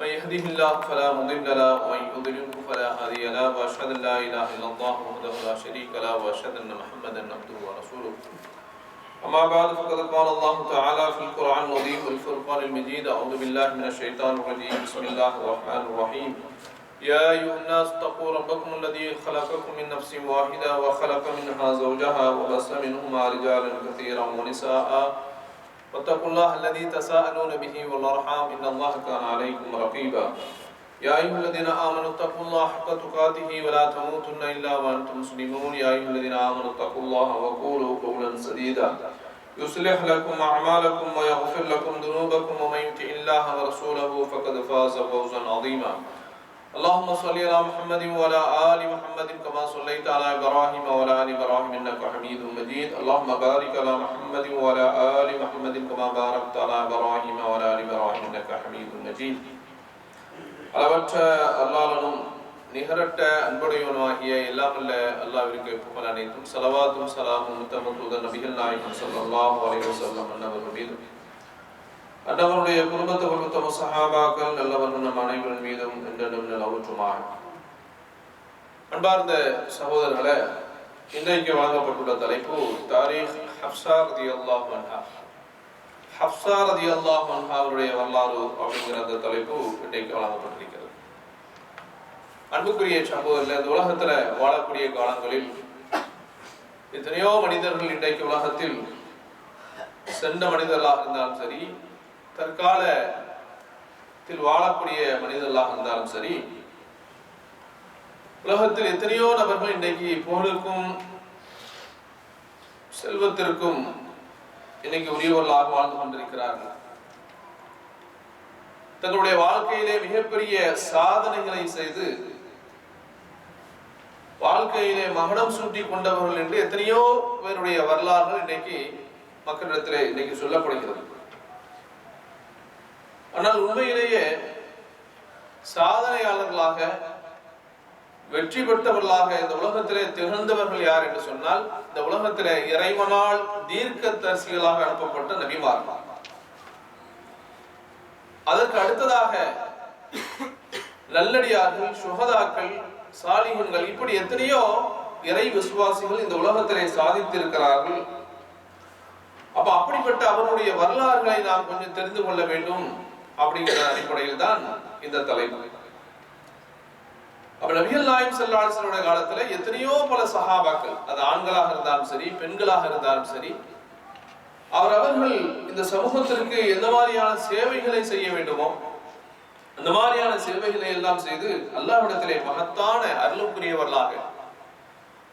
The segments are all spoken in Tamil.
من يهده الله فلا مضل له، ومن يضلله فلا هادي له واشهد ان لا اله الا الله وحده لا شريك له واشهد ان محمدا عبده ورسوله. اما بعد، فقد قال الله تعالى في القران العظيم والفرقان المجيد اعوذ بالله من الشيطان الرجيم، بسم الله الرحمن الرحيم. يا ايها الناس اتقوا ربكم الذي خلقكم من نفس واحده وخلق منها زوجها وبث منهما رجالا كثيرا ونساء. واتقوا الله الذي تساءلون به والأرحام إن الله كان عليكم رقيبا. يا أيها الذين آمنوا اتقوا الله حق تقاته ولا تموتن إلا وأنتم مسلمون. يا أيها الذين آمنوا اتقوا الله وقولوا قولا سديدا. يصلح لكم أعمالكم ويغفر لكم ذنوبكم ومن يطع الله ورسوله فقد فاز فوزا عظيما. اللهم صل على محمد وعلى ال محمد كما صليت على ابراهيم وعلى ال ابراهيم انك حميد مجيد اللهم بارك على محمد وعلى ال محمد كما باركت على ابراهيم وعلى ال ابراهيم انك حميد مجيد அளவற்ற அல்லாளனும் நிகரட்ட அன்புடையவனாகிய எல்லாம் அல்ல அல்லாவிற்கு புகழ் அனைத்தும் சலவாத்தும் சலாமும் முத்தம தூதர் நபிகள் நாயகம் ஸல்லல்லாஹு அலைஹி வஸல்லம் அன்னவர்கள் மீது அன்னவருடைய குடும்பத்தை உத்தம சஹாபாக்கள் நல்லவர்கள் நம் அனைவரின் மீதும் என்றென்றும் நிலவற்றுமாக அன்பார்ந்த சகோதரர்களை இன்றைக்கு வழங்கப்பட்டுள்ள தலைப்பு தாரீக் ஹப்சா ரதியல்லாஹு மன்ஹா ஹப்சா ரதியல்லாஹு அன்ஹா அவருடைய வரலாறு அப்படிங்கிற அந்த தலைப்பு இன்றைக்கு வழங்கப்பட்டிருக்கிறது. அன்புக்குரிய சகோதரர்களே இந்த உலகத்துல வாழக்கூடிய காலங்களில் எத்தனையோ மனிதர்கள் இன்றைக்கு உலகத்தில் சென்ற மனிதர்களாக இருந்தாலும் சரி தற்காலத்தில் வாழக்கூடிய மனிதர்களாக இருந்தாலும் சரி உலகத்தில் எத்தனையோ நபர்கள் இன்னைக்கு புகழுக்கும் செல்வத்திற்கும் இன்னைக்கு உரியவர்களாக வாழ்ந்து கொண்டிருக்கிறார்கள். தங்களுடைய வாழ்க்கையிலே மிகப்பெரிய சாதனைகளை செய்து வாழ்க்கையிலே மகனம் சூட்டி கொண்டவர்கள் என்று எத்தனையோ பேருடைய வரலாறுகள் இன்னைக்கு மக்களிடத்திலே இன்னைக்கு சொல்லப்படுகிறது. ஆனால் உண்மையிலேயே சாதனையாளர்களாக வெற்றி பெற்றவர்களாக இந்த உலகத்திலே திகழ்ந்தவர்கள் யார் என்று சொன்னால் இந்த உலகத்திலே இறைவனால் தீர்க்க தரிசிகளாக அனுப்பப்பட்ட நபிமார்கள். அதற்கு அடுத்ததாக நல்லடியார்கள் சுகதாக்கள் சாலிகன்கள் இப்படி எத்தனையோ இறை விசுவாசிகள் இந்த உலகத்திலே சாதித்திருக்கிறார்கள். அப்ப அப்படிப்பட்ட அவருடைய வரலாறுகளை நாம் கொஞ்சம் தெரிந்து கொள்ள வேண்டும். அப்படிங்கிற அடிப்படையில் தான் இந்த தலைப்பு. அப்ப நபிகள் நாயம் செல்லாசனுடைய காலத்துல எத்தனையோ பல சகாபாக்கள் அது ஆண்களாக இருந்தாலும் சரி பெண்களாக இருந்தாலும் சரி அவர் அவர்கள் இந்த சமூகத்திற்கு எந்த மாதிரியான சேவைகளை செய்ய வேண்டுமோ அந்த மாதிரியான சேவைகளை எல்லாம் செய்து அல்லாவிடத்திலே மகத்தான அருளுக்குரியவர்களாக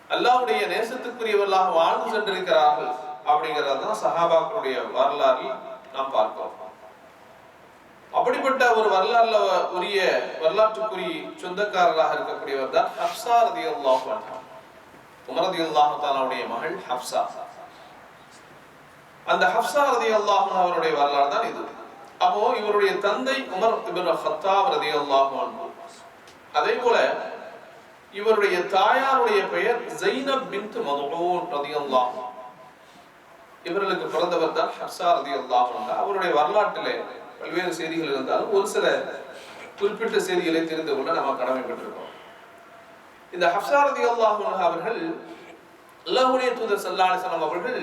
அல்லாஹ்வுடைய நேசத்துக்குரியவர்களாக வாழ்ந்து சென்றிருக்கிறார்கள் அப்படிங்கறதான் சஹாபாக்களுடைய வரலாறில் நாம் பார்க்கிறோம். அப்படிப்பட்ட ஒரு வரலாறுல உரிய வரலாற்றுக்குரிய சொந்தக்காரராக இருக்கக்கூடியவர் தான் ஹப்சா ரதி அல்லாஹ் உமரதி ரதி மகள் ஹப்சா. அந்த ஹப்சா ரதி அல்லாஹ் அவருடைய வரலாறு தான் இது. அப்போ இவருடைய தந்தை உமர் இபின் ஹத்தாப் ரதி அல்லாஹ் அதே போல இவருடைய தாயாருடைய பெயர் ஜைனப் பின்த் மதுஊன் ரதி அல்லாஹ் இவர்களுக்கு பிறந்தவர் தான் ஹப்சா ரதி அல்லாஹ் அவருடைய வரலாற்றிலே பல்வேறு செய்திகள் இருந்தாலும் ஒரு சில குறிப்பிட்ட செய்திகளை தெரிந்து கொள்ள நம்ம கடமைப்பட்டிருக்கோம். இந்த ஹப்சாரதி அல்லாஹ் அவர்கள் அல்லாஹுடைய தூதர் சல்லாஹம் அவர்கள்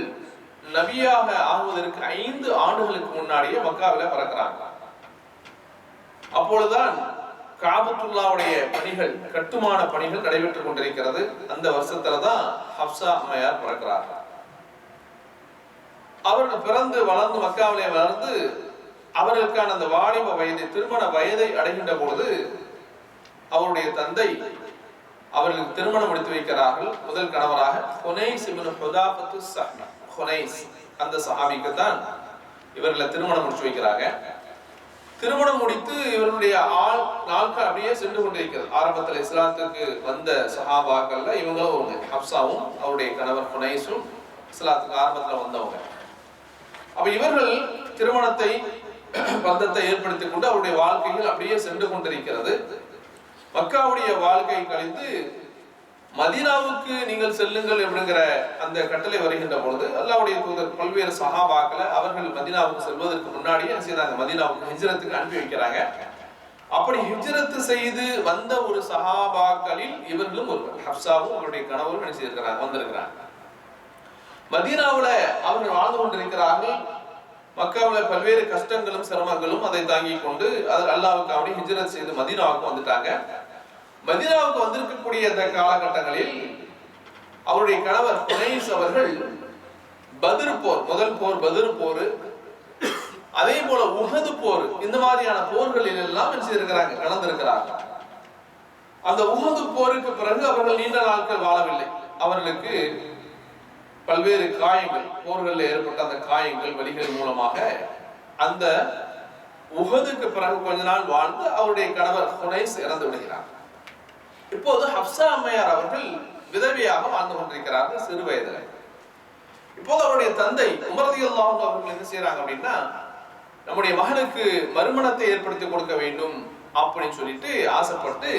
நபியாக ஆகுவதற்கு ஐந்து ஆண்டுகளுக்கு முன்னாடியே மக்காவில பறக்கிறாங்க. அப்பொழுதுதான் காபத்துல்லாவுடைய பணிகள் கட்டுமான பணிகள் நடைபெற்றுக் கொண்டிருக்கிறது. அந்த வருஷத்துல தான் ஹப்சா அம்மையார் பிறக்கிறார் அவர்கள் பிறந்து வளர்ந்து மக்காவிலே வளர்ந்து அவர்களுக்கான அந்த வாலிப வயதை திருமண வயதை அடைகின்ற பொழுது அவருடைய தந்தை அவர்களுக்கு திருமணம் முடித்து வைக்கிறார்கள். முதல் கணவராக ஹுனைஸ் இப்னு ஹுதாஃபத்து ஸஹ்மி ஹுனைஸ் அந்த சஹாபிக்கு தான் இவர்களை திருமணம் முடிச்சு வைக்கிறாங்க. திருமணம் முடித்து இவர்களுடைய ஆள் நாட்கள் அப்படியே சென்று கொண்டிருக்கிறது. ஆரம்பத்தில் இஸ்லாத்துக்கு வந்த சஹாபாக்கள்ல இவங்களும் ஒன்று ஹப்சாவும் அவருடைய கணவர் ஹுனைஸும் இஸ்லாத்துக்கு ஆரம்பத்தில் வந்தவங்க. அப்ப இவர்கள் திருமணத்தை பந்தத்தை ஏற்படுத்திக் கொண்டு அவருடைய வாழ்க்கையில் அப்படியே சென்று கொண்டிருக்கிறது. மக்காவுடைய வாழ்க்கை கழிந்து மதினாவுக்கு நீங்கள் செல்லுங்கள் அப்படிங்கிற அந்த கட்டளை வருகின்ற பொழுது அல்லாவுடைய தூதர் பல்வேறு சகாபாக்களை அவர்கள் மதினாவுக்கு செல்வதற்கு முன்னாடியே என்ன செய்யறாங்க மதினாவுக்கு ஹிஜ்ரத்துக்கு அனுப்பி வைக்கிறாங்க. அப்படி அப்ப செய்து வந்த ஒரு சகாபாக்களில் இவர்களும் ஒரு ஹப்சாவும் அவருடைய கணவரும் என்ன செய்திருக்கிறாங்க? வந்திருக்கிறாங்க. மதீனாவுல அவர்கள் வாழ்ந்து கொண்டிருக்கிறார்கள். மக்காவில் பல்வேறு கஷ்டங்களும் சிரமங்களும் அதை தாங்கி கொண்டு அது அல்லாவுக்கு அப்படி ஹிஜ்ரத் செய்து மதினாவுக்கு வந்துட்டாங்க. மதினாவுக்கு வந்திருக்கக்கூடிய அந்த காலகட்டங்களில் அவருடைய கணவர் குனைஸ் அவர்கள் பதிர் போர் முதல் போர் பதிர் போர் அதே போல உகது போர் இந்த மாதிரியான போர்களில் எல்லாம் செய்திருக்கிறாங்க? கலந்திருக்கிறாங்க அந்த உகது போருக்கு பிறகு அவர்கள் நீண்ட நாட்கள் வாழவில்லை. அவர்களுக்கு பல்வேறு காயங்கள் போர்களில் ஏற்பட்ட அந்த காயங்கள் வலிகள் மூலமாக அந்த உகதுக்கு பிறகு கொஞ்ச நாள் வாழ்ந்து அவருடைய கணவர் ஹுனைஸ் இறந்து விடுகிறார். இப்போது ஹப்சா அம்மையார் அவர்கள் விதவியாக வாழ்ந்து கொண்டிருக்கிறார்கள் சிறு வயதில். இப்போது அவருடைய தந்தை உமரதியுல்லாஹ் அவர்கள் என்ன செய்யறாங்க அப்படின்னா நம்முடைய மகனுக்கு மறுமணத்தை ஏற்படுத்தி கொடுக்க வேண்டும் அப்படின்னு சொல்லிட்டு ஆசைப்பட்டு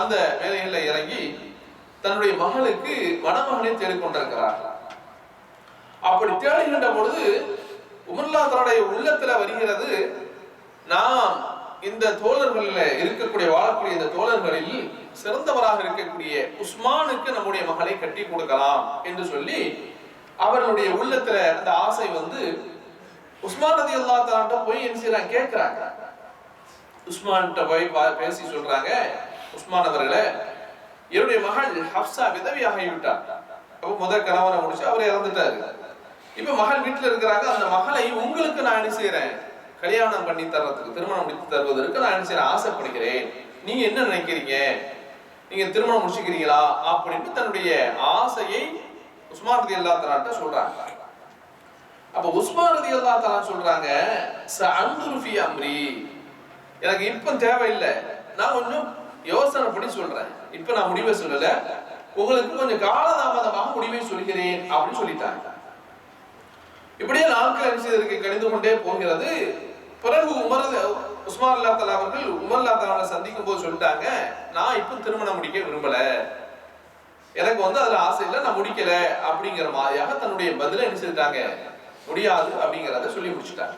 அந்த வேலைகளில் இறங்கி தன்னுடைய மகளுக்கு மணமகனை தேடிக்கொண்டிருக்கிறார்கள் அப்படி தேடுகின்ற பொழுது உமர்லா தன்னுடைய உள்ளத்துல வருகிறது நாம் இந்த தோழர்களில் இருக்கக்கூடிய வாழக்கூடிய இந்த தோழர்களில் சிறந்தவராக இருக்கக்கூடிய உஸ்மானுக்கு நம்முடைய மகளை கட்டி கொடுக்கலாம் என்று சொல்லி அவர்களுடைய உள்ளத்துல அந்த ஆசை வந்து உஸ்மான் ரதி அல்லா போய் என்ன செய்யறாங்க கேட்கிறாங்க. உஸ்மான்கிட்ட போய் பா- பேசி சொல்றாங்க. உஸ்மான் அவர்களை என்னுடைய மகள் ஹப்சா விதவியாகி விட்டார் அப்போ முதல் கணவனை முடிச்சு அவர் இறந்துட்டாரு. இப்ப மகள் வீட்டுல இருக்கிறாங்க அந்த மகளை உங்களுக்கு நான் என்ன செய்யறேன் கல்யாணம் பண்ணி தர்றதுக்கு திருமணம் முடித்து தருவதற்கு நான் என்ன செய்யறேன் ஆசைப்படுகிறேன். நீங்க என்ன நினைக்கிறீங்க? நீங்க திருமணம் முடிச்சுக்கிறீங்களா? அப்படின்னு தன்னுடைய ஆசையை உஸ்மான் ரதி அல்லா சொல்றாங்க. அப்ப உஸ்மான் ரதி அல்லா தலா சொல்றாங்க "சஅன்துரு அம்ரி. எனக்கு இப்ப தேவையில்லை. நான் கொஞ்சம் யோசனை பண்ணி சொல்றேன். இப்ப நான் முடிவை சொல்லல. உங்களுக்கு கொஞ்சம் காலதாமதமாக முடிவை சொல்கிறேன் அப்படின்னு சொல்லிட்டாங்க. இப்படியே நாட்கள் என்ன செய்ததற்கு கணிந்து கொண்டே போகிறது. பிறகு உமர் உஸ்மான் அல்லா தலா அவர்கள் உமர் அல்லா தலாவை சந்திக்கும் போது சொல்லிட்டாங்க நான் இப்ப திருமணம் முடிக்க விரும்பல. எனக்கு வந்து அதுல ஆசை இல்லை நான் முடிக்கல. அப்படிங்கிற மாதிரியாக தன்னுடைய பதில என்ன செஞ்சுட்டாங்க முடியாது. அப்படிங்கிறத சொல்லி முடிச்சுட்டாங்க.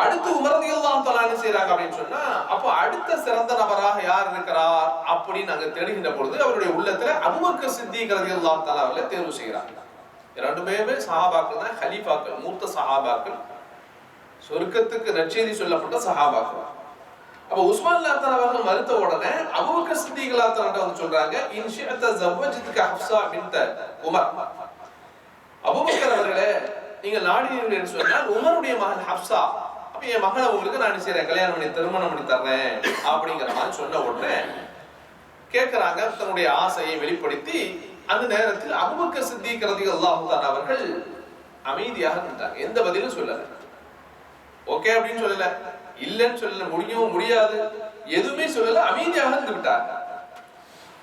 அடுத்து உமரதியில் தான் தலா என்ன செய்யறாங்க அப்படின்னு சொன்னா அப்போ அடுத்த சிறந்த நபராக யார் இருக்கிறார்? அப்படின்னு அங்க தேடுகின்ற பொழுது அவருடைய உள்ளத்துல அபுமக்க சித்திக் தான் தஆலாவில தேர்வு செய்கிறாங்க. இரண்டு பேருமே சஹாபாக்கள் தான் ஹலீஃபாக்கள் மூத்த சஹாபாக்கள். சொர்க்கத்துக்கு நற்செய்தி சொல்லப்பட்ட சஹாபாக்கள். அப்ப உஸ்மான் லாத்தன் அவர்கள் மறுத்த உடனே அபூபக்கர் சித்திக் அல்லாஹ் வந்து சொல்றாங்க இன்ஷியத்த ஜவ்வஜித்துக்கு ஹப்சா ஹப்ஸா பின்த உமர். அபுபக்கர் அவர்களே நீங்க நாடினீர்கள் என்று சொன்னால் உமருடைய மகன் ஹப்சா அப்ப என் மகனை உங்களுக்கு நான் செய்யறேன் கல்யாணம் பண்ணி திருமணம் பண்ணி தர்றேன் அப்படிங்கிற மாதிரி சொன்ன உடனே கேட்கிறாங்க தன்னுடைய ஆசையை வெளிப்படுத்தி அந்த நேரத்தில் அபுபக்க சித்திக் ரலியல்லாஹு தஆலா அவர்கள் அமைதியாக இருந்தாங்க எந்த பதிலும் சொல்லல. ஓகே அப்படின்னு சொல்லல. இல்லைன்னு சொல்லல. முடியவும் முடியாது. எதுவுமே சொல்லல. அமைதியாக இருந்து விட்டாங்க.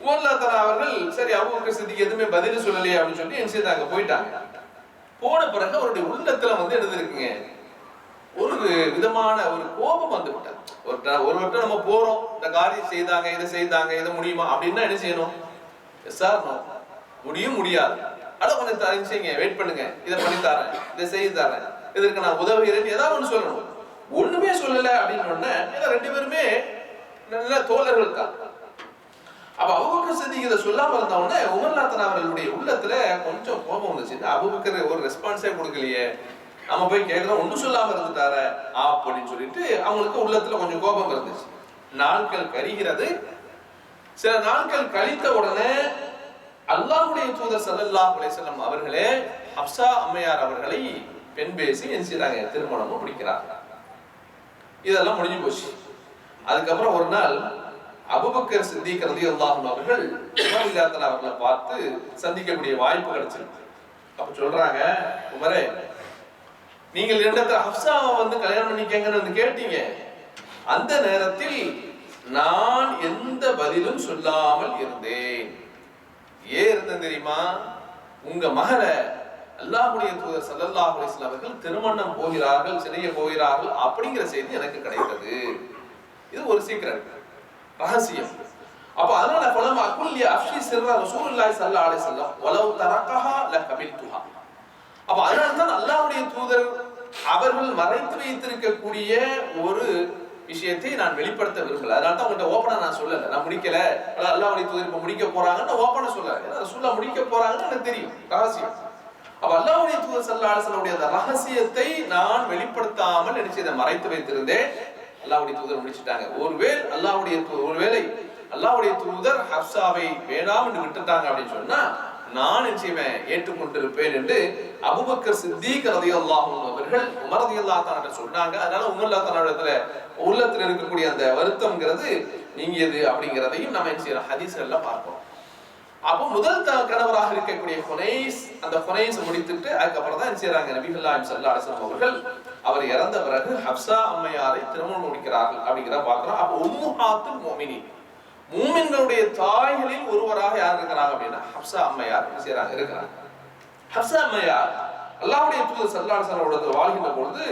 உமர்லா தலா அவர்கள் சரி அபுபக்க சித்திக்கு எதுவுமே பதில் சொல்லலையே அப்படின்னு சொல்லி என்ன செய்தாங்க? போயிட்டாங்க. போன பிறகு அவருடைய உள்ளத்துல வந்து எழுதிருக்குங்க ஒரு விதமான ஒரு கோபம் வந்து விட்டது. ஒரு ஒரு வட்டம் நம்ம போறோம். இந்த காரியம் செய்தாங்க இதை செய்தாங்க இதை முடியுமா? அப்படின்னா என்ன செய்யணும்? சார் முடியும் முடியாது. அட கொஞ்சம் த- வெயிட் பண்ணுங்க. இதை பண்ணி தரேன். இதை செய்து தரேன். இதற்கு நான் உதவுகிறேன் ஏதாவது ஒண்ணு சொல்லணும். ஒண்ணுமே சொல்லல அப்படின்னு உடனே ஏன்னா ரெண்டு பேருமே நல்ல தோழர்கள் தான். அப்ப அபுபக்கர் சித்திக் இதை சொல்லாம இருந்த உடனே உமர்நாத்தன் அவர்களுடைய உள்ளத்துல கொஞ்சம் கோபம் வந்துச்சு இந்த அபுபக்கர் ஒரு ரெஸ்பான்ஸே கொடுக்கலையே. நம்ம போய் கேட்கிறோம் ஒண்ணும் சொல்லாம இருந்துட்டார. அப்படின்னு சொல்லிட்டு அவங்களுக்கு உள்ளத்துல கொஞ்சம் கோபம் இருந்துச்சு நாட்கள் கரிகிறது சில நாட்கள் கழித்த உடனே அல்லாஹுடைய தூதர் ஸல்லல்லாஹு அலைஹி அவர்களே ஹப்சா அம்மையார் அவர்களை பெண் பேசி என்ன செய்றாங்க? திருமணமும் முடிக்கிறாங்க. இதெல்லாம் முடிஞ்சு போச்சு. அதுக்கப்புறம் ஒரு நாள் அபுபக்கர் சித்திக் ரலியல்லாஹு அல்லாஹும் அவர்கள் உமர் அவர்களை பார்த்து சந்திக்கக்கூடிய வாய்ப்பு கிடைச்சிருக்கு. அப்ப சொல்றாங்க உமரே நீங்கள் இடத்துல ஹப்சாவை வந்து கல்யாணம் பண்ணிக்கங்கன்னு வந்து கேட்டீங்க. அந்த நேரத்தில் நான் எந்த பதிலும் சொல்லாமல் இருந்தேன். ஏன் இருந்தேன் தெரியுமா? உங்க மகளை அல்லாஹுடைய தூதர் ஸல்லல்லாஹு அலைஹி அவர்கள் திருமணம் போகிறார்கள் சிறைய போகிறார்கள் அப்படிங்கிற செய்தி எனக்கு கிடைத்தது. இது ஒரு சீக்கிரம் ரகசியம். அப்ப அதனால பலம் அக்குல்லிய அஃஷி சிர்ர ரசூலுல்லாஹி ஸல்லல்லாஹு அலைஹி வஸல்லம் வலவ் தரக்கஹா லகபில்துஹா அப்ப அதனால தான் அல்லாஹ்வுடைய தூதர் அவர்கள் மறைத்து வைத்திருக்கக்கூடிய ஒரு விஷயத்தை நான் வெளிப்படுத்த விரும்பல. அதனால தான் உங்கள்கிட்ட ஓப்பனா நான் சொல்லல. நான் முடிக்கல. அல்லாஹ் தூதர் இப்ப முடிக்க போறாங்கன்னு நான் ஓப்பனா சொல்லல. ஏன்னா ரசூல்லா முடிக்க போறாங்கன்னு எனக்கு தெரியும். ரகசியம். அப்ப அல்லாஹ்வுடைய தூதர் ஸல்லல்லாஹு அந்த ரகசியத்தை நான் வெளிப்படுத்தாமல் நினைச்சு இதை மறைத்து வைத்திருந்தேன். அல்லாஹ்வுடைய தூதர் முடிச்சிட்டாங்க. ஒருவேளை அல்லாஹ்வுடைய ஒருவேளை அல்லாவுடைய தூதர் ஹப்சாவை வேணாம் என்று விட்டுட்டாங்க அப்படின்னு சொன்னா நான் நிச்சயமே ஏற்றுக்கொண்டிருப்பேன் என்று அபுபக்கர் சித்திக் ரலியல்லாஹு அவர்கள் உமர் ரலியல்லாஹு சொன்னாங்க. அதனால உமர் ரலியல்லாஹு உள்ளத்துல இருக்கக்கூடிய அந்த வருத்தம்ங்கிறது நீங்கியது அப்படிங்கிறதையும் நம்ம என்ன செய்யறோம் ஹதீஸ்கள்ல பார்க்கிறோம். அப்போ முதல் த- கணவராக இருக்கக்கூடிய ஹுனைஸ் அந்த ஹுனைஸ் முடித்துட்டு அதுக்கப்புறம் தான் என்ன செய்யறாங்க நபிகள்லாம் சல்லா அலிஸ்லாம் அவர்கள் அவர் இறந்த பிறகு ஹப்சா அம்மையாரை திருமணம் முடிக்கிறார்கள் அப்படிங்கிறத பார்க்கிறோம். அப்போ உம்முஹாத்துல் மோமினி மூமின்களுடைய தாய்களில் ஒருவராக யார் இருக்கிறாங்க அப்படின்னா ஹப்சா அம்மையார் என்ன செய்யறாங்க இருக்கிறாங்க. ஹப்சா அம்மையார் அல்லாவுடைய தூதர் சல்லா அலிஸ்லாம் வாழ்கின்ற பொழுது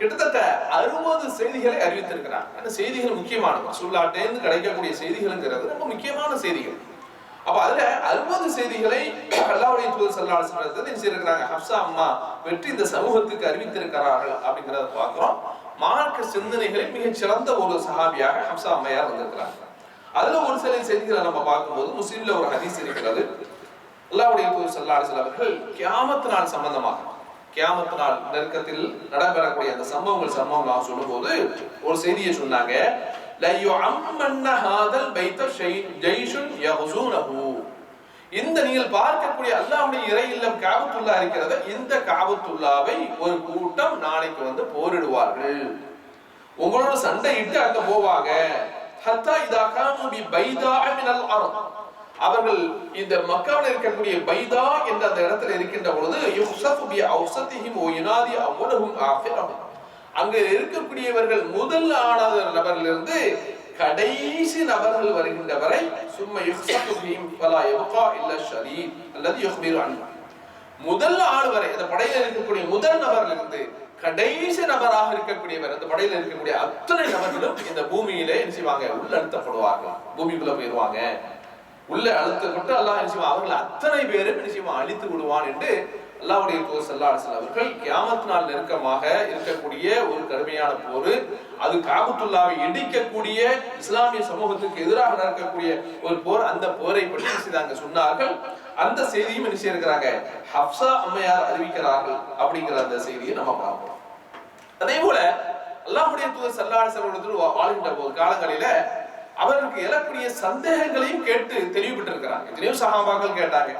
கிட்டத்தட்ட அறுபது செய்திகளை அறிவித்திருக்கிறாங்க அந்த செய்திகள் முக்கியமானது. சுல்லாட்டேந்து கிடைக்கக்கூடிய செய்திகள்ங்கிறது ரொம்ப முக்கியமான செய்திகள். அப்ப அதுல அறுபது செய்திகளை அல்லாவுடைய தூதர் சல்லா அலிஸ்லாம் ஹப்சா அம்மா வெற்றி இந்த சமூகத்துக்கு அறிவித்திருக்கிறார்கள் அப்படிங்கிறத பார்க்கிறோம். மார்க்க சிந்தனைகளில் மிகச் சிறந்த ஒரு சஹாபியாக ஹப்சா அம்மையார் வந்திருக்கிறாங்க அதுல ஒரு சில செய்திகளை நம்ம பார்க்கும்போது முஸ்லீம்ல ஒரு ஹதீஸ் இருக்கிறது. அல்லாவுடைய தூதர் செல்லாசன் அவர்கள் கியாமத்து நாள் சம்பந்தமாக கியாமத்து நாள் நெருக்கத்தில் நடைபெறக்கூடிய அந்த சம்பவங்கள் சம்பவம் சொல்லும்போது ஒரு செய்தியை சொன்னாங்க. இந்த நீங்கள் பார்க்கக்கூடிய அல்லாவுடைய இறை இல்லம் காபத்துல்லா இருக்கிறத. இந்த காபத்துல்லாவை ஒரு கூட்டம் நாளைக்கு வந்து போரிடுவார்கள். உங்களோட சண்டையிட்டு அங்க போவாங்க. ஹத்தா இதா பி பைதா மினல் அர்த். அவர்கள் இந்த மக்காவில் இருக்கக்கூடிய பைதா என்ற அந்த இடத்துல இருக்கின்ற பொழுது யுஹ்சஃபு பி அவ்சதிஹிம் வ யுனாதி அவ்வலஹும் ஆஃபிரஹும். அங்க இருக்கக்கூடியவர்கள் முதல் ஆனாத நபரிலிருந்து கடைசி நபர்கள் வருகின்ற வரை சும்மா யுஹ்சஃபு பிஹிம் ஃபலா இல்ல ஷரீத் அல்லது யுஹ்பிரு அன்ஹு முதல் ஆள் வரை அந்த படையில இருக்கக்கூடிய முதல் நபர்ல இருந்து கடைசி நபராக இருக்கக்கூடியவர் அந்த படையில இருக்கக்கூடிய அத்தனை நபர்களும் இந்த பூமியிலே என்ன செய்வாங்க? உள்ளடுத்தப்படுவார்கள் பூமிக்குள்ள போயிருவாங்க. உள்ள அழுத்தப்பட்டு அல்லாஹ் நிச்சயமா அவர்கள் அத்தனை பேரும் நிச்சயமா அழித்து விடுவான் என்று அல்லாவுடைய போர் ஸல்லல்லாஹு அவர்கள் கியாமத் நாள் நெருக்கமாக இருக்கக்கூடிய ஒரு கடுமையான போர். அது காபத்துல்லாவை இடிக்கக்கூடிய இஸ்லாமிய சமூகத்துக்கு எதிராக நடக்கக்கூடிய ஒரு போர். அந்த போரை பற்றி செய்தாங்க? சொன்னார்கள். அந்த செய்தியும் என்ன செய்யிருக்கிறாங்க ஹப்சா அம்மையார் அறிவிக்கிறார்கள் அப்படிங்கிற அந்த செய்தியை நம்ம பார்ப்போம். அதே போல அல்லாஹ்வுடைய தூதர் ஸல்லல்லாஹு அலைஹி வாழ்கின்ற போது காலங்களில அவருக்கு எழக்கூடிய சந்தேகங்களையும் கேட்டு தெளிவுபட்டிருக்கிறாங்க எத்தனையோ சகாபாக்கள் கேட்டாங்க.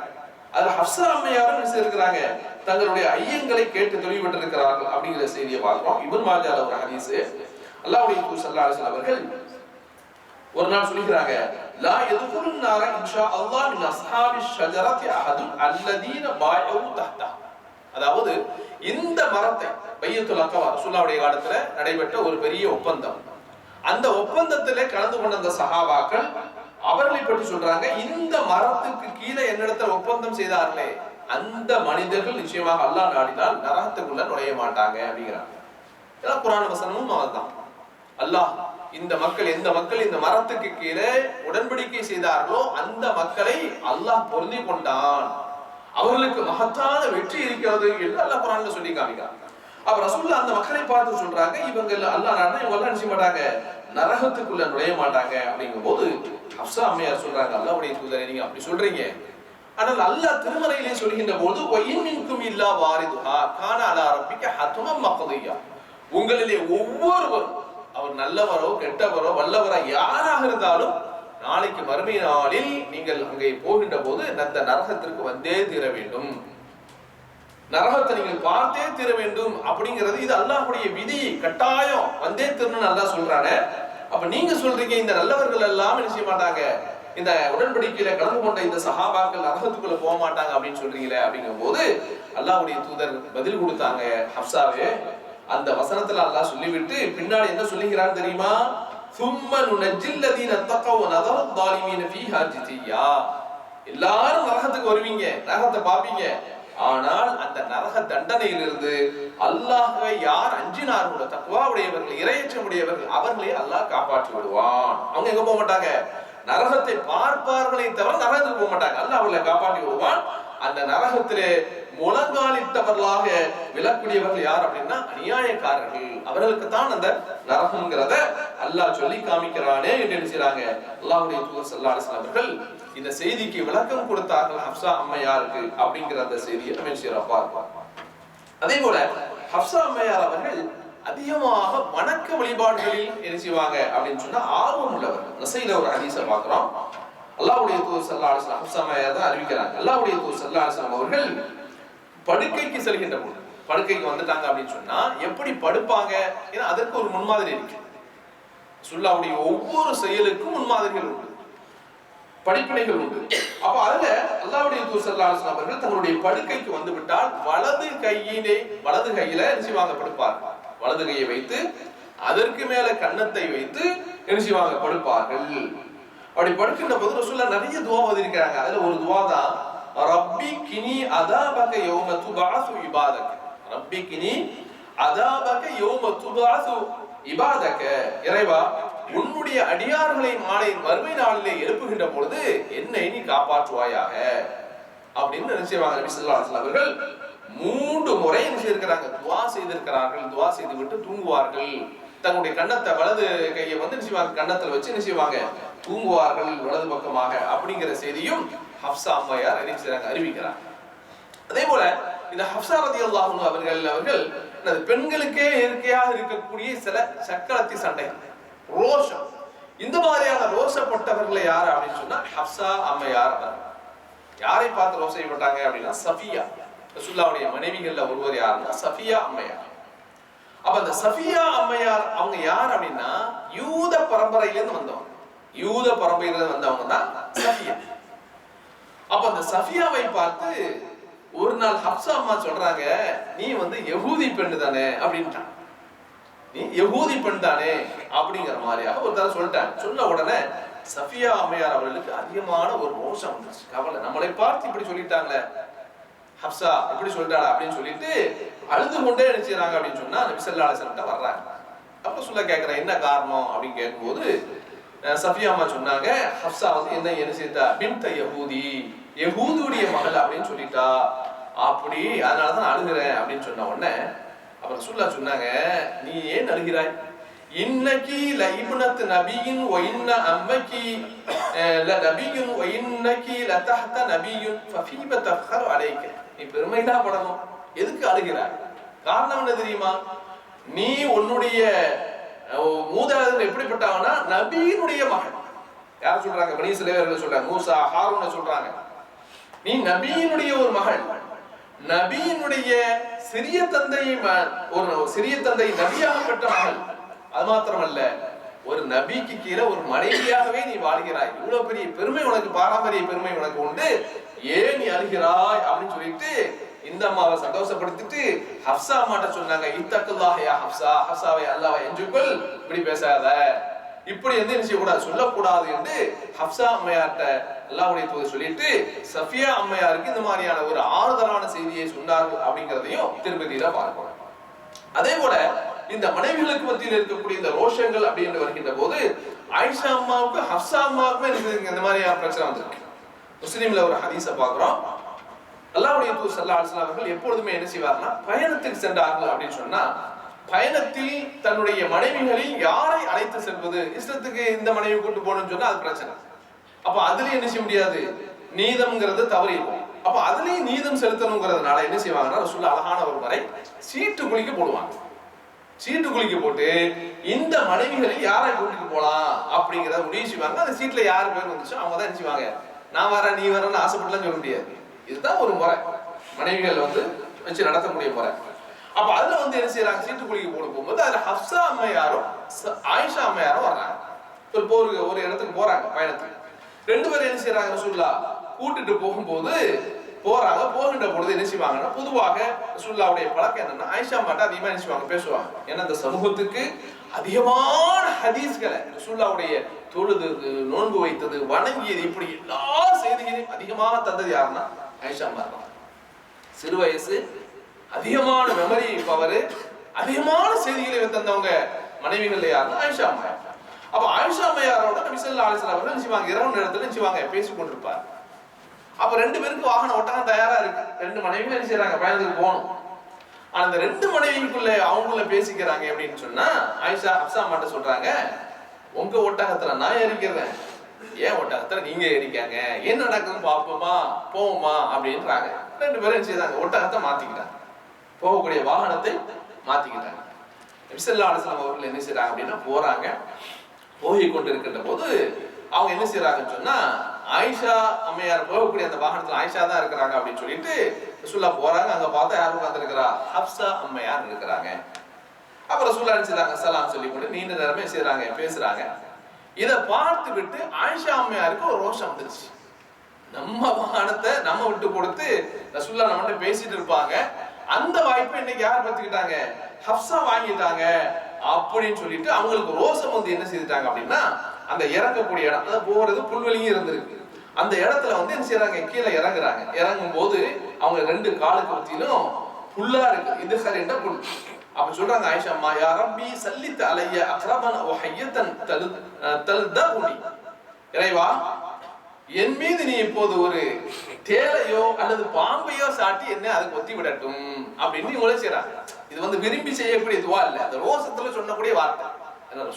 அதுல ஹப்சா அம்மையாரும் இருக்கிறாங்க தங்களுடைய ஐயங்களை கேட்டு தெளிவுபட்டிருக்கிறார்கள் அப்படிங்கிற செய்தியை பார்க்கிறோம். இவர் மாஜால ஒரு ஹதீஸ். அல்லாவுடைய தூர் சல்லா அவர்கள் ஒரு நாள் சொல்லிக்கிறாங்க லா எதுகுலுன் நார இன்ஷா அல்லாஹ் மின் அஸ்ஹாபி ஷஜரத்தி அஹதுன் அல்லதீன பாயவு தஹ்தா. அதாவது இந்த மரத்தை பையத்துல் அக்கவா சுல்லாவுடைய காலத்துல நடைபெற்ற ஒரு பெரிய ஒப்பந்தம். அந்த ஒப்பந்தத்திலே கலந்து கொண்ட அந்த சகாபாக்கள் அவர்களை பற்றி சொல்றாங்க இந்த மரத்துக்கு கீழே என்னிடத்தில் ஒப்பந்தம் செய்தார்களே அந்த மனிதர்கள் நிச்சயமாக அல்லாஹ் நாடினால் நரகத்துக்குள்ள நுழைய மாட்டாங்க அப்படிங்கிறாங்க. ஏன்னா குரான் வசனமும் அவர்தான். அல்லாஹ் இந்த மக்கள் எந்த மக்கள் இந்த மரத்துக்கு கீழே உடன்படிக்கை செய்தார்களோ அந்த மக்களை அல்லாஹ் பொருந்தி கொண்டான். அவர்களுக்கு மகத்தான வெற்றி இருக்கிறது என்று அல்லாஹ் குரான்ல சொல்லி காமிக்கிறாங்க அப்ப ரசூல்லா அந்த மக்களை பார்த்து சொல்றாங்க இவங்க அல்லாஹ் நாடினா இவங்க எல்லாம் நினைச்ச மாட்டாங்க. நரகத்துக்குள்ள நுழைய மாட்டாங்க அப்படிங்கும் போது ஹப்சா அம்மையார் சொல்றாங்க அல்லாவுடைய தூதரை நீங்க அப்படி சொல்றீங்க. ஆனால் அல்லாஹ் திருமறையிலே சொல்கின்ற போது ஒயின்மின்கும் இல்லா வாரிதுஹா கான அலா ரப்பிக்க ஹத்மம் மக்கதையா உங்களிலே ஒவ்வொருவரும் அவர் நல்லவரோ கெட்டவரோ வல்லவரோ யாராக இருந்தாலும் நாளைக்கு மறுமை நாளில் நீங்கள் அங்கே போகின்ற போது அந்த நரகத்திற்கு வந்தே தீர வேண்டும். நரகத்தை நீங்கள் பார்த்தே தீர வேண்டும் அப்படிங்கிறது இது அல்லாஹுடைய விதி கட்டாயம். வந்தே தீரணும்னு நல்லா சொல்றானே. அப்ப நீங்க சொல்றீங்க இந்த நல்லவர்கள் எல்லாம் என்ன செய்ய மாட்டாங்க? இந்த உடன்படிக்கையில கலந்து கொண்ட இந்த சஹாபாக்கள் நரகத்துக்குள்ள போக மாட்டாங்க அப்படின்னு சொல்றீங்களே அப்படிங்கும் போது அல்லாவுடைய தூதர் பதில் கொடுத்தாங்க ஹப்சாவே. அந்த வசனத்துல அல்லாஹ் சொல்லிவிட்டு பின்னாடி என்ன சொல்லுகிறார் தெரியுமா? சும்ம நுனஜில்லதீன தக்கவ நதர தாலிமீன ஃபீஹா ஜிதியா எல்லாரும் நரகத்துக்கு வருவீங்க நரகத்தை பாப்பீங்க ஆனால் அந்த நரக தண்டனையிலிருந்து அல்லாஹ யார் அஞ்சினார்களோ தக்குவாவுடையவர்கள் இரையச்சமுடையவர்கள் அவர்களே அல்லாஹ் காப்பாற்றி விடுவான். அவங்க எங்க போக மாட்டாங்க? நரகத்தை பார்ப்பார்களே தவிர நரகத்துக்கு போக மாட்டாங்க. அல்லாஹ் அவர்களை காப்பாற்றி விடுவான். அந்த நரகத்திலே முழங்காலிட்டவர்களாக விழக்கூடியவர்கள் யார் அப்படின்னா அநியாயக்காரர்கள். அவர்களுக்கு தான் அந்த நரகம்ங்கிறத அல்லாஹ் சொல்லி காமிக்கிறானே என்று நினைச்சாங்க அல்லாஹுடைய அல்லாஹ்வுடைய தூதர் அவர்கள் இந்த செய்திக்கு விளக்கம் கொடுத்தார்கள் ஹப்சா அம்மையாருக்கு அப்படிங்கிற அந்த செய்தியை நம்ம என்ன பார்ப்போம். அதே போல ஹப்சா அம்மையார் அவர்கள் அதிகமாக வணக்க வழிபாடுகளில் என்ன செய்வாங்க அப்படின்னு சொன்னா ஆர்வம் உள்ளவர் நசையில ஒரு ஹதீஸை பார்க்கிறோம். அல்லாவுடைய தூர் ஸல்லல்லாஹு அலைஹி ஹப்சா அம்மையார் தான் அறிவிக்கிறாங்க. அல்லாவுடைய தூர் ஸல்லல்லாஹு அவர்கள் படுக்கைக்கு செல்கின்ற போது படுக்கைக்கு வந்துட்டாங்க அப்படின்னு சொன்னா எப்படி படுப்பாங்க? ஏன்னா அதற்கு ஒரு முன்மாதிரி இருக்கு. சுல்லாவுடைய ஒவ்வொரு செயலுக்கும் முன்மாதிரிகள் உண்டு. படிப்பினைகள் உண்டு. அப்ப அதுல அல்லாவுடைய தூர் அவர்கள் தங்களுடைய படுக்கைக்கு வந்து விட்டால் வலது கையிலே வலது கையில எரிசி செய்வாங்க? படுப்பார் வலது கையை வைத்து அதற்கு மேல கன்னத்தை வைத்து என்ன வாங்கப்படுப்பார்கள் படுப்பார்கள். அப்படி படுக்கின்ற போது ரசூல்லா நிறைய துவா ஓதிருக்கிறாங்க அதுல ஒரு துவா தான் ரப்பி கினி அதாபக யௌம துபாசு இபாதக. ரப்பி கினி அதாபக யௌம துபாசு இபாதக. இறைவா உன்னுடைய அடியார்களை மாலை மறுமை நாளிலே எழுப்புகின்ற பொழுது என்னை நீ காப்பாற்றுவாயாக? அப்படின்னு நினைச்சுவாங்க நபி அவர்கள்? மூன்று முறை நினைச்சிருக்கிறாங்க துவா செய்திருக்கிறார்கள். துவா செய்து விட்டு தூங்குவார்கள். தங்களுடைய கண்ணத்தை வலது கையை வந்து என்ன செய்வாங்க? வச்சு நினைச்சுவாங்க தூங்குவார்கள் வலது பக்கமாக. அப்படிங்கிற செய்தியும் ஹப்சா அம்மையார் அறிவிச்சாங்க அறிவிக்கிறார் அதே போல இந்த ஹப்சா ரதி அல்லாஹ் அவர்கள் அவர்கள் பெண்களுக்கே இயற்கையாக இருக்கக்கூடிய சில சக்கரத்தி சண்டை ரோஷம். இந்த மாதிரியான ரோஷப்பட்டவர்கள் யார் அப்படின்னு சொன்னா ஹப்சா அம்மையார் அவர்கள் யாரை பார்த்து ரோசைப்பட்டாங்க அப்படின்னா சஃபியா. ரசுல்லாவுடைய மனைவிகள்ல ஒருவர் யாருன்னா சஃபியா அம்மையார். அப்ப அந்த சஃபியா அம்மையார் அவங்க யார் அப்படின்னா யூத பரம்பரையிலேருந்து வந்தவங்க. யூத பரம்பரையிலிருந்து வந்தவங்க தான் சஃபியா. அப்ப அந்த சஃபியாவை பார்த்து ஒரு நாள் ஹப்சா அம்மா சொல்றாங்க நீ வந்து யகூதி பெண்ணு தானே அப்படின்ட்டான். நீ யகூதி பெண் தானே அப்படிங்கிற மாதிரியாக ஒரு தடவை சொல்லிட்டாங்க. சொன்ன உடனே சஃபியா அம்மையார் அவர்களுக்கு அதிகமான ஒரு மோசம் வந்துச்சு கவலை. நம்மளை பார்த்து இப்படி சொல்லிட்டாங்களே ஹப்சா இப்படி சொல்லிட்டாளா அப்படின்னு சொல்லிட்டு அழுது கொண்டே என்ன அப்படின்னு சொன்னா அந்த ஸல்லல்லாஹு அலைஹி வர்றாங்க. அப்ப சொல்ல கேக்குறேன் என்ன காரணம் அப்படின்னு கேட்கும்போது சஃபியா அம்மா சொன்னாங்க ஹப்சா வந்து என்ன என்ன செய்தா? பின்த யகூதி யஹூதுடைய மகள் அப்படின்னு சொல்லிட்டா. அப்படி அதனாலதான் அழுகிறேன் அப்படின்னு சொன்ன உடனே அப்புறம் ரசூல்லா சொன்னாங்க நீ ஏன் அழுகிறாய் இன்னக்கி லைபுனத் நபியின் ஒயின்ன அம்மைக்கு அஹ், ல நபியின் வ இன்னக்கி ல நபியின் ஃபஃபீப தஃபர் அலைக்க. நீ பெருமைதான் படணும். எதுக்கு அழுகிறாய்? காரணம் என்ன தெரியுமா? நீ உன்னுடைய அஹ், மூதாதையர் எப்படிப்பட்டவனா? நபியினுடைய மகன். யார் சொல்றாங்க? பனி சிலைவர்கள் சொல்றாங்க. மூசா ஹாரூனை சொல்றாங்க. நீ நபியினுடைய ஒரு மகள் நபியினுடைய சிறிய தந்தை ஒரு சிறிய தந்தை நபியாக பெற்ற மகள். அது மாத்திரமல்ல ஒரு நபிக்கு கீழே ஒரு மனைவியாகவே நீ வாழ்கிறாய். இவ்வளவு பெரிய பெருமை உனக்கு பாரம்பரிய பெருமை உனக்கு உண்டு. ஏன் நீ அழுகிறாய் அப்படின்னு சொல்லிட்டு இந்த அம்மாவை சந்தோஷப்படுத்திட்டு ஹப்சா அம்மாட்ட சொன்னாங்க இத்தக்குல்லாஹயா ஹப்சா ஹப்சாவை அல்லாவை எஞ்சுக்கொள் இப்படி பேசாத. இப்படி வந்து என்ன செய்யக்கூடாது சொல்லக்கூடாது என்று ஹப்சா அம்மையார்ட்ட அல்லாவுடைய தூதர் சொல்லிட்டு சஃபியா அம்மையாருக்கு இந்த மாதிரியான ஒரு ஆறுதலான செய்தியை சொன்னார்கள் அப்படிங்கிறதையும் திருப்பதியில பார்க்கிறோம் அதே போல இந்த மனைவிகளுக்கு மத்தியில் இருக்கக்கூடிய இந்த ரோஷங்கள் அப்படின்னு வருகின்ற போது ஆயிஷா அம்மாவுக்கு ஹப்சா அம்மாவுக்குமே இந்த மாதிரியான பிரச்சனை வந்திருக்கு. முஸ்லீம்ல ஒரு ஹதீஸை பார்க்கிறோம். அல்லாவுடைய தூர் சல்லா அலுவலாம் அவர்கள் எப்பொழுதுமே என்ன செய்வார்னா பயணத்துக்கு சென்றார்கள் அப்படின்னு சொன்னா பயணத்தில் தன்னுடைய மனைவிகளில் யாரை அழைத்து செல்வது இஷ்டத்துக்கு இந்த மனைவி கூட்டு போகணும்னு சொன்னா அது பிரச்சனை. அப்ப அதுலயும் என்ன செய்ய முடியாது? நீதம்ங்கிறது தவறி அப்ப அதுலயும் நீதம் செலுத்தணுங்கிறதுனால என்ன செய்வாங்கன்னா சொல்ல அழகான ஒரு முறை சீட்டு குளிக்க போடுவாங்க. சீட்டு குளிக்க போட்டு இந்த மனைவிகளை யாரை கூட்டிட்டு போலாம் அப்படிங்கிறத முடிவு செய்வாங்க. அந்த சீட்ல யார் பேர் வந்துச்சோ அவங்க தான் என்ன செய்வாங்க? நான் வரேன் நீ வரேன்னு ஆசைப்படலாம் சொல்ல முடியாது. இதுதான் ஒரு முறை. மனைவிகள் வந்து வச்சு நடத்தக்கூடிய முறை. அப்ப அதுல வந்து என்ன செய்யறாங்க சீட்டு குளிக்க போட போகும்போது அதுல ஹப்சா அம்மையாரும் ஆயிஷா அம்மையாரும் வர்றாங்க. ஒரு போர் ஒரு இடத்துக்கு போறாங்க பயணத்துக்கு. ரெண்டு பேரும் என்ன செய்யறாங்க ரசூல்லா கூட்டிட்டு போகும்போது போறாங்க போகின்ற பொழுது என்ன செய்வாங்கன்னா பொதுவாக ரசூல்லாவுடைய பழக்கம் என்னன்னா ஆயிஷா மாட்டா அதிகமா என்ன செய்வாங்க பேசுவாங்க. ஏன்னா இந்த சமூகத்துக்கு அதிகமான ஹதீஸ்களை ரசூல்லாவுடைய தொழுது நோன்பு வைத்தது வணங்கியது இப்படி எல்லா செய்திகளையும் அதிகமாக தந்தது யாருன்னா ஆயிஷா அம்மா சிறு வயசு அதிகமான மெமரி பவர் அதிகமான செய்திகளை தந்தவங்க மனைவிகள் யாருன்னா ஆயிஷா அம்மா அப்ப ஆயிஷா அம்மையாரோட நபி ஸல்லல்லாஹு அலைஹி வஸல்லம் அவர்கள் செய்வாங்க? இரவு நேரத்துல என்ன செய்வாங்க. பேசிக் கொண்டிருப்பார். அப்ப ரெண்டு பேருக்கு வாகன ஒட்டகம் தயாரா இருக்கு. ரெண்டு மனைவியும் என்ன செய்யறாங்க பயணத்துக்கு போகணும். ஆனா அந்த ரெண்டு மனைவிக்குள்ள அவங்கள பேசிக்கிறாங்க அப்படின்னு சொன்னா ஆயிஷா ஹப்சா மாட்ட சொல்றாங்க உங்க ஒட்டகத்துல நான் எரிக்கிறேன் ஏன் ஒட்டகத்துல நீங்க எரிக்காங்க என்ன நடக்குதுன்னு பார்ப்போமா? போவோமா? அப்படின்றாங்க. ரெண்டு பேரும் என்ன செய்தாங்க ஒட்டகத்தை மாத்திக்கிட்டாங்க. போகக்கூடிய வாகனத்தை மாத்திக்கிட்டாங்க. நபிசல்லா அலுவலாம் அவர்கள் என்ன செய்யறாங்க அப்படின்னா போறாங்க. போய் கொண்டிருக்கின்ற போது அவங்க என்ன செய்யறாங்கன்னு சொன்னா ஆயிஷா அம்மையார் போகக்கூடிய அந்த வாகனத்துல ஆயிஷா தான் இருக்கிறாங்க அப்படின்னு சொல்லிட்டு ரசூல்லா போறாங்க. அங்க பார்த்தா யார் உட்கார்ந்துருக்கிறா? ஹப்சா அம்மையார் இருக்கிறாங்க. அப்ப ரசூல்லா என்ன செய்றாங்க? சலாம் சொல்லி கொண்டு நீண்ட நேரமே செய்யறாங்க பேசுறாங்க. இதை பார்த்து விட்டு ஆயிஷா அம்மையாருக்கு ஒரு ரோஷம் வந்துருச்சு. நம்ம வாகனத்தை நம்ம விட்டு கொடுத்து ரசூல்லா நம்மகிட்ட பேசிட்டு இருப்பாங்க. அந்த வாய்ப்பை இன்னைக்கு யார் பார்த்துக்கிட்டாங்க ஹப்சா வாங்கிட்டாங்க. அப்படின்னு சொல்லிட்டு அவங்களுக்கு ரோசம் வந்து என்ன செய்துட்டாங்க அப்படின்னா அந்த இறங்கக்கூடிய இடம் அதாவது போறது புல்வெளியும் இருந்திருக்கு அந்த இடத்துல வந்து என்ன செய்யறாங்க கீழே இறங்குறாங்க. இறங்கும் போது அவங்க ரெண்டு காலுக்கு பத்தியிலும் புல்லா இருக்கு. இது சரிண்ட புல். அப்ப சொல்றாங்க ஆயிஷா அம்மா யா ரப்பி சல்லித் அலைய அக்ரபன் ஓ ஹையத்தன் தலு தல்தகுனி. இறைவா என் மீது நீ இப்போது ஒரு தேலையோ அல்லது பாம்பையோ சாட்டி என்ன அதை கொத்தி விடட்டும் அப்படின்னு இவங்களே செய்யறாங்க இது வந்து விரும்பி செய்யக்கூடிய இதுவா இல்ல. அந்த ரோசத்துல சொன்னக்கூடிய வார்த்தை.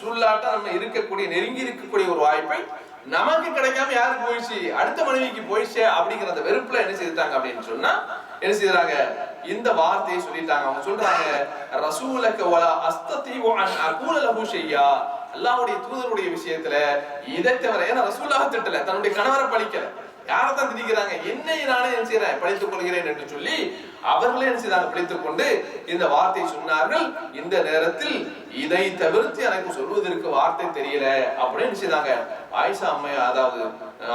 சுல்லாட்டா நம்ம இருக்கக்கூடிய நெருங்கி இருக்கக்கூடிய ஒரு வாய்ப்பை நமக்கு கிடைக்காம யாருக்கு போயிடுச்சு? அடுத்த மனைவிக்கு போயிடுச்சு அப்படிங்கிற அந்த வெறுப்புல என்ன செய்தாங்க அப்படின்னு சொன்னா என்ன செய்யறாங்க இந்த வார்த்தையை சொல்லிட்டாங்க. அவங்க சொல்றாங்க ரசூலக்க வலா அஸ்ததி அன் அகூல லஹு ஷையா. அல்லாஹ்வுடைய தூதருடைய விஷயத்துல இதை தவிர ஏன்னா ரசூலாக திட்டல தன்னுடைய கணவரை பழிக்கல. யாரை திணிக்கிறாங்க. என்னை நானே என்ன செய்யறேன் படித்துக் கொள்கிறேன் என்று சொல்லி அவர்களே என்ன செய்தாங்க பிடித்துக் கொண்டு இந்த வார்த்தை சொன்னார்கள். இந்த நேரத்தில் இதை தவிர்த்து எனக்கு சொல்வதற்கு வார்த்தை தெரியல அப்படின்னு செய்தாங்க? ஆயிஷா அம்மை அதாவது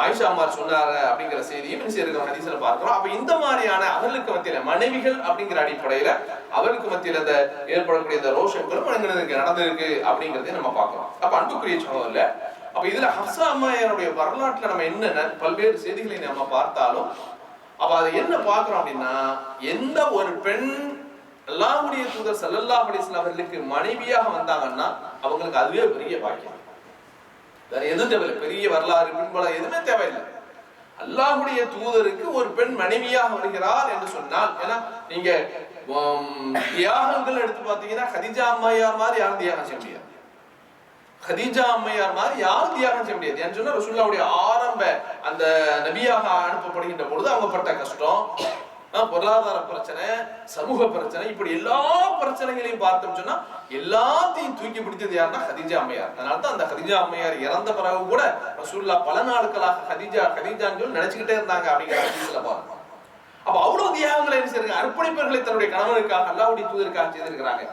ஆயிஷா அம்மார் சொன்னாங்க அப்படிங்கிற செய்தியும் என்ன ஹதீஸ்ல பார்க்கிறோம். அப்ப இந்த மாதிரியான அவர்களுக்கு மத்தியில மனைவிகள் அப்படிங்கிற அடிப்படையில அவர்களுக்கு மத்தியில இந்த ஏற்படக்கூடிய இந்த ரோஷங்களும் நடந்திருக்கு அப்படிங்கறதையும் நம்ம பார்க்கிறோம். அப்ப அன்புக்குரிய சகோதரர்ல அப்ப இதுல ஹப்சா அம்மையாருடைய வரலாற்றுல நம்ம என்ன பல்வேறு செய்திகளை நம்ம பார்த்தாலும் அப்ப அதை என்ன பாக்குறோம் அப்படின்னா எந்த ஒரு பெண் அல்லாஹுடைய தூதர் சல்லல்லா அலைஹி அவர்களுக்கு மனைவியாக வந்தாங்கன்னா அவங்களுக்கு அதுவே பெரிய பாக்கியம். வேற எதுவும் தேவையில்லை. பெரிய வரலாறு பின்பலம் எதுவுமே தேவையில்லை. அல்லாஹுடைய தூதருக்கு ஒரு பெண் மனைவியாக வருகிறார் என்று சொன்னால் ஏன்னா நீங்க தியாகங்கள் எடுத்து பார்த்தீங்கன்னா ஹதிஜா அம்மையார் மாதிரி யாரும் தியாகம் செய்ய முடியாது. ஹதீஜா அம்மையார் மாதிரி யாரும் தியாகம் செய்ய முடியாது. ஏன்னு சொன்னா ரசூல்லாவுடைய ஆரம்ப அந்த நபியாக அனுப்பப்படுகின்ற பொழுது அவங்க பட்ட கஷ்டம் பொருளாதார பிரச்சனை சமூக பிரச்சனை இப்படி எல்லா பிரச்சனைகளையும் பார்த்தோம் சொன்னா எல்லாத்தையும் தூக்கி பிடித்தது யாருன்னா ஹதீஜா அம்மையார். அதனால தான் அந்த ஹதீஜா அம்மையார் இறந்த பிறகு கூட ரசூல்லா பல நாட்களாக ஹதீஜா ஹதீஜான்னு சொல்லி நினைச்சுக்கிட்டே இருந்தாங்க அப்படிங்கிற ஹதீஸ்ல பாருங்க. அப்ப அவ்வளவு தியாகங்களை என்ன செய்றாங்க அர்ப்பணிப்பவர்களை தன்னுடைய கணவனுக்காக அல்லாவுடைய தூதருக்காக செய்திருக்கிறாங்க.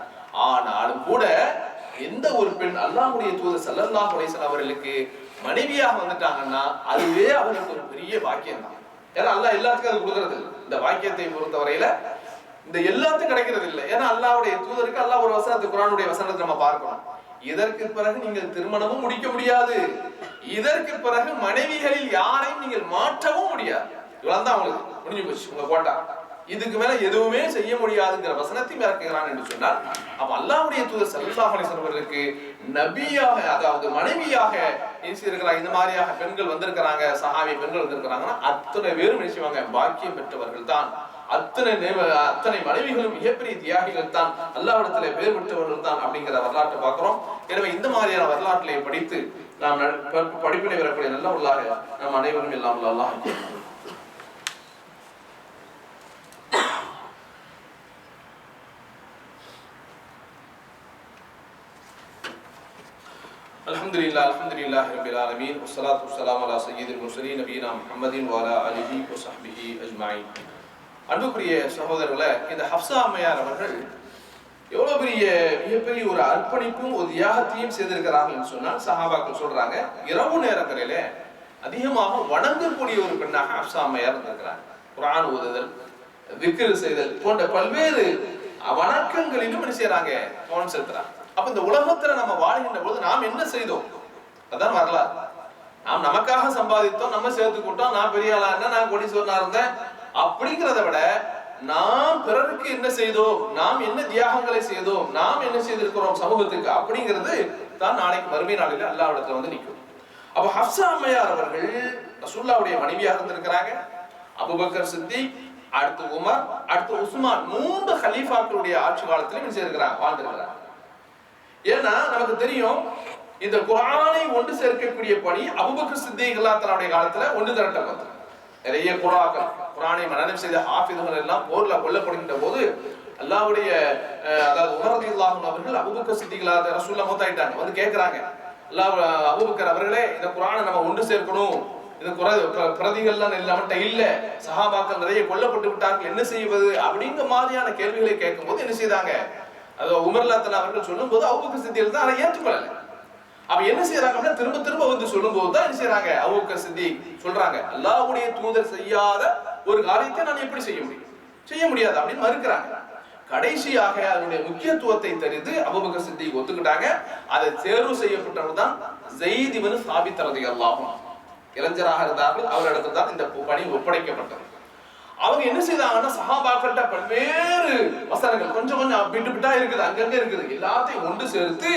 ஆனாலும் கூட எந்த ஒரு பெண் அல்லாஹுடைய தூதர் சல்லல்லா குலேசன் அவர்களுக்கு மனைவியாக வந்துட்டாங்கன்னா அதுவே அவர்களுக்கு ஒரு பெரிய பாக்கியம் தான் ஏன்னா அல்லாஹ் எல்லாத்துக்கும் அது கொடுக்கறது இல்லை இந்த வாக்கியத்தை பொறுத்தவரையில இந்த எல்லாத்துக்கும் கிடைக்கிறது இல்லை ஏன்னா அல்லாவுடைய தூதருக்கு அல்லாஹ் ஒரு வசனத்தை குரானுடைய வசனத்தை நம்ம பார்க்கலாம் இதற்கு பிறகு நீங்கள் திருமணமும் முடிக்க முடியாது. இதற்கு பிறகு மனைவிகளில் யாரையும் நீங்கள் மாற்றவும் முடியாது. இவ்வளவுதான் அவங்களுக்கு முடிஞ்சு போச்சு. உங்க கோட்டா இதுக்கு மேல எதுவுமே செய்ய முடியாதுங்கிற வசனத்தை இறக்குகிறான் என்று சொன்னால் அப்ப அல்லாவுடைய தூதர் ஸல்லல்லாஹு அலைஹி நபியாக அதாவது மனைவியாக இருக்கிறாங்க இந்த மாதிரியாக பெண்கள் வந்திருக்கிறாங்க சஹாபி பெண்கள் வந்திருக்கிறாங்கன்னா அத்தனை பேரும் நினைச்சுவாங்க பாக்கியம் பெற்றவர்கள் தான். அத்தனை அத்தனை மனைவிகளும் மிகப்பெரிய தியாகிகள் தான். அல்லாவிடத்துல பேர் பெற்றவர்கள் தான் அப்படிங்கிற வரலாற்றை பார்க்கிறோம். எனவே இந்த மாதிரியான வரலாற்றிலே படித்து நாம் படிப்பினை வரக்கூடிய நல்ல உள்ளாக நம் அனைவரும் இல்லாமல் அல்லாஹ் الحمد لله الحمد لله رب العالمين والصلاة والسلام على سيد المرسلين نبينا محمد وعلى آله وصحبه أجمعين அன்புக்குரிய சகோதரர்களே இந்த ஹப்சா அம்மையார் அவர்கள் எவ்வளவு பெரிய மிகப்பெரிய ஒரு அர்ப்பணிப்பும் ஒரு தியாகத்தையும் செய்திருக்கிறார்கள் சொன்னால் சஹாபாக்கள் சொல்றாங்க இரவு நேரங்களில அதிகமாக வணங்கக்கூடிய ஒரு பெண்ணாக ஹப்சா அம்மையார் இருந்திருக்கிறாங்க குர்ஆன் ஓதுதல் விக்கிரு செய்தல் போன்ற பல்வேறு வணக்கங்களிலும் என்ன செய்யறாங்க கவனம் செலுத்துறாங்க அப்ப இந்த உலகத்துல நம்ம வாழ்கின்ற பொழுது நாம் என்ன செய்தோம்? அதான் வரலாறு. நாம் நமக்காக சம்பாதித்தோம் நம்ம சேர்த்துக்கிட்டோம் நான் பெரிய ஆளா இருந்தேன் நான் கோடீஸ்வரனா இருந்தேன். அப்படிங்கிறத விட நாம் பிறருக்கு என்ன செய்தோம்? நாம் என்ன தியாகங்களை செய்தோம்? நாம் என்ன செய்திருக்கிறோம் சமூகத்துக்கு? அப்படிங்கிறது தான் நாளைக்கு மறுமை நாளில் அல்லாவிடத்துல வந்து நிற்கும். அப்ப ஹப்சா அம்மையார் அவர்கள் ரசூல்லாவுடைய மனைவியாக இருந்திருக்கிறாங்க. அபுபக்கர் சித்தி அடுத்து உமர் அடுத்து உஸ்மான் மூன்று ஹலீஃபாக்களுடைய ஆட்சி காலத்திலும் என்ன வாழ்ந்திருக்கிறாங்க. ஏன்னா நமக்கு தெரியும் இந்த குரானை ஒன்று சேர்க்கக்கூடிய பணி அபுபக்கர் சித்திகளா தன்னுடைய காலத்துல ஒன்று திரட்டப்பட்டது நிறைய குராக்கள் குரானை மனநம் செய்த ஆபிதுகள் எல்லாம் போர்ல கொல்லப்படுகின்ற போது அல்லாவுடைய அதாவது உமரதி இல்லாமல் அவர்கள் அபுபக்கர் சித்திகளா ரசூல்லா மூத்தாயிட்டாங்க வந்து கேட்கிறாங்க அல்லா அபுபக்கர் அவர்களே இந்த குரானை நம்ம ஒன்று சேர்க்கணும். இந்த குறை பிரதிகள்லாம் நம்மகிட்ட இல்ல. சஹாபாக்கள் நிறைய கொல்லப்பட்டு விட்டார்கள் என்ன செய்வது? அப்படிங்கிற மாதிரியான கேள்விகளை கேட்கும் போது என்ன செய்தாங்க? அது உமர்லாத்தன் அவர்கள் சொல்லும்போது அபுபக்கர் சித்திகள் தான் அதை ஏற்றுக்கொள்ளல. அப்ப என்ன செய்யறாங்கன்னா திரும்ப திரும்ப வந்து சொல்லும்போது தான் என்ன செய்யறாங்க அபூபக்கர் சித்தி சொல்றாங்க அல்லாவுடைய தூதர் செய்யாத ஒரு காரியத்தை நான் எப்படி செய்ய முடியும்? செய்ய முடியாது அப்படின்னு மறுக்கிறாங்க. கடைசியாக அதனுடைய முக்கியத்துவத்தை தெரிந்து அபூபக்கர் சித்திக் ஒத்துக்கிட்டாங்க. அதை தேர்வு செய்யப்பட்டவர் தான் ஜெயித் இவனு சாபித் ரலியல்லாஹு இளைஞராக இருந்தார்கள் அவரிடத்தில் தான் இந்த பணி ஒப்படைக்கப்பட்டது. அவங்க என்ன செய்தாங்கன்னா சஹாபாக்கள்கிட்ட பல்வேறு வசனங்கள். கொஞ்சம் கொஞ்சம் பிட்டு பிட்டா இருக்குது அங்கங்க இருக்குது. எல்லாத்தையும் ஒன்று சேர்த்து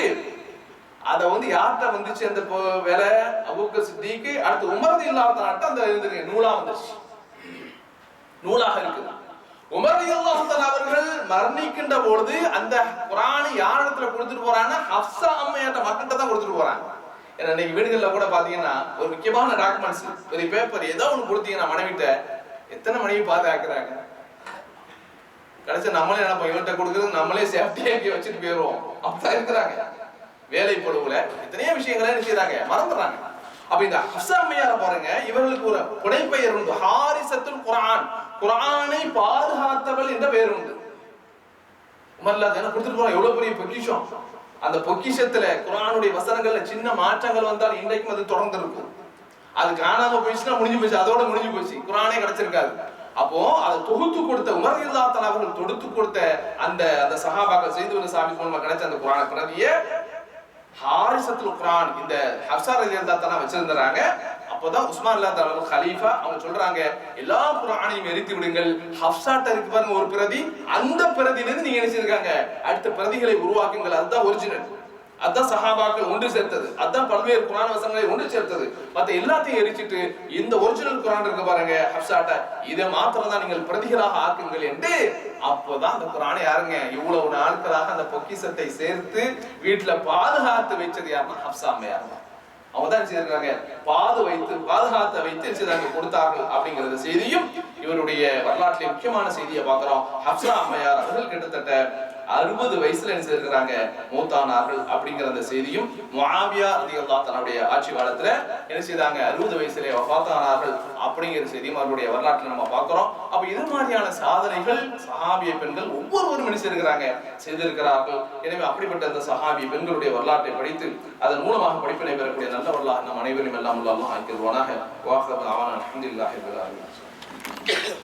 அதை வந்து யார்கிட்ட வந்துச்சு அந்த வேலை? அபூபக்கர் சித்திக்கு அடுத்து உமரது இல்லாத நாட்டு அந்த இருந்துங்க நூலா வந்துச்சு நூலாக இருக்குது. உமரது இல்லாத அவர்கள் மரணிக்கின்ற பொழுது அந்த குரானு யார் இடத்துல கொடுத்துட்டு போறாங்கன்னா ஹப்சா அம்மையாட்ட மக்கள்கிட்ட தான் கொடுத்துட்டு போறாங்க. ஏன்னா இன்னைக்கு வீடுகளில் கூட பாத்தீங்கன்னா ஒரு முக்கியமான டாக்குமெண்ட்ஸ் ஒரு பேப்பர் ஏதோ ஒன்று கொடுத்தீங்கன்னா மனைவிட்ட எத்தனை மனைவி பாதுகாக்கிறாங்க கடைசி நம்மளே என்ன இவன்கிட்ட கொடுக்குறது நம்மளே சேஃப்டியாக்கி வச்சுட்டு போயிடுவோம். அப்படிதான் இருக்கிறாங்க. வேலை பொழுவுல எத்தனையோ விஷயங்களை செய்யறாங்க மறந்துடுறாங்க. அப்ப இந்த அசாமையார பாருங்க. இவர்களுக்கு ஒரு புனைப்பெயர் உண்டு. ஹாரிசத்துல் குரான் குரானை பாதுகாத்தவள் என்ற பெயர் உண்டு. உமர்லா தானே கொடுத்துட்டு போறோம் எவ்வளவு பெரிய பொக்கிஷம். அந்த பொக்கிஷத்துல குரானுடைய வசனங்கள்ல சின்ன மாற்றங்கள் வந்தால் இன்றைக்கும் அது தொடர்ந்து இருக்கும். அது காணாம போயிடுச்சுன்னா முடிஞ்சு போச்சு. அதோட முடிஞ்சு போச்சு. குரானே கிடைச்சிருக்காது. அப்போ அதை தொகுத்து கொடுத்த உமர் இல்லாத்தன் அவர்கள் தொடுத்து கொடுத்த அந்த அந்த சஹாபாக்கள் செய்து வந்த சாமி மூலமா கிடைச்ச அந்த குரான பிரதிய ஹாரிசத்துல் குரான் இந்த ஹப்சா ரலி தலா வச்சிருந்தாங்க அப்போதான் உஸ்மான் அல்லா அவர்கள் ஹலீஃபா அவங்க சொல்றாங்க எல்லா குரானையும் எரித்து விடுங்கள். ஹப்சாட்ட இருக்கு பாருங்க ஒரு பிரதி. அந்த பிரதியிலிருந்து நீங்க நினைச்சிருக்காங்க அடுத்த பிரதிகளை உருவாக்குங்கள். அதுதான் ஒரிஜினல் அதான் சஹாபாக்கள் ஒன்று சேர்த்தது. அதான் பல்வேறு குரான் வசனங்களை ஒன்று சேர்த்தது. மத்த எல்லாத்தையும் எரிச்சிட்டு இந்த ஒரிஜினல் குரான் இருக்கு பாருங்க ஹப்சாட்ட. இதை மாத்திரம் தான் நீங்கள் பிரதிகளாக ஆக்குங்கள் என்று அப்போதான் அந்த குரானை யாருங்க இவ்வளவு நாட்களாக அந்த பொக்கிஷத்தை சேர்த்து வீட்டுல பாதுகாத்து வச்சது யாருன்னா ஹப்சாமையார் தான் அவங்க தான் செய்திருக்காங்க. பாது வைத்து பாதுகாத்த வைத்து செய்தாங்க கொடுத்தார்கள் அப்படிங்கிற செய்தியும் இவருடைய வரலாற்றிலே முக்கியமான செய்தியை பார்க்கிறோம். ஹப்சா அம்மையார் அவர்கள் கிட்டத்தட்ட அறுபது வயசுல என்ன செய்திருக்கிறாங்க? மூத்தானார்கள் அப்படிங்கிற அந்த செய்தியும் முஆவியா ரலியல்லாஹு தன்னுடைய ஆட்சி காலத்துல என்ன செய்தாங்க? அறுபது வயசுல வஃபாத்தானார்கள் அப்படிங்கிற செய்தியும் அவருடைய வரலாற்றில் நம்ம பார்க்கிறோம். அப்ப இது மாதிரியான சாதனைகள் சஹாபிய பெண்கள் ஒவ்வொருவரும் என்ன செய்திருக்கிறாங்க? செய்திருக்கிறார்கள். எனவே அப்படிப்பட்ட அந்த சஹாபிய பெண்களுடைய வரலாற்றை படித்து அதன் மூலமாக படிப்பினை பெறக்கூடிய நல்ல வரலாறு நம் அனைவரும் எல்லாம் உள்ள அல்லாஹ் ஆக்கிடுவானாக வாஹப் அவன் அல்ஹம்துலில்லாஹி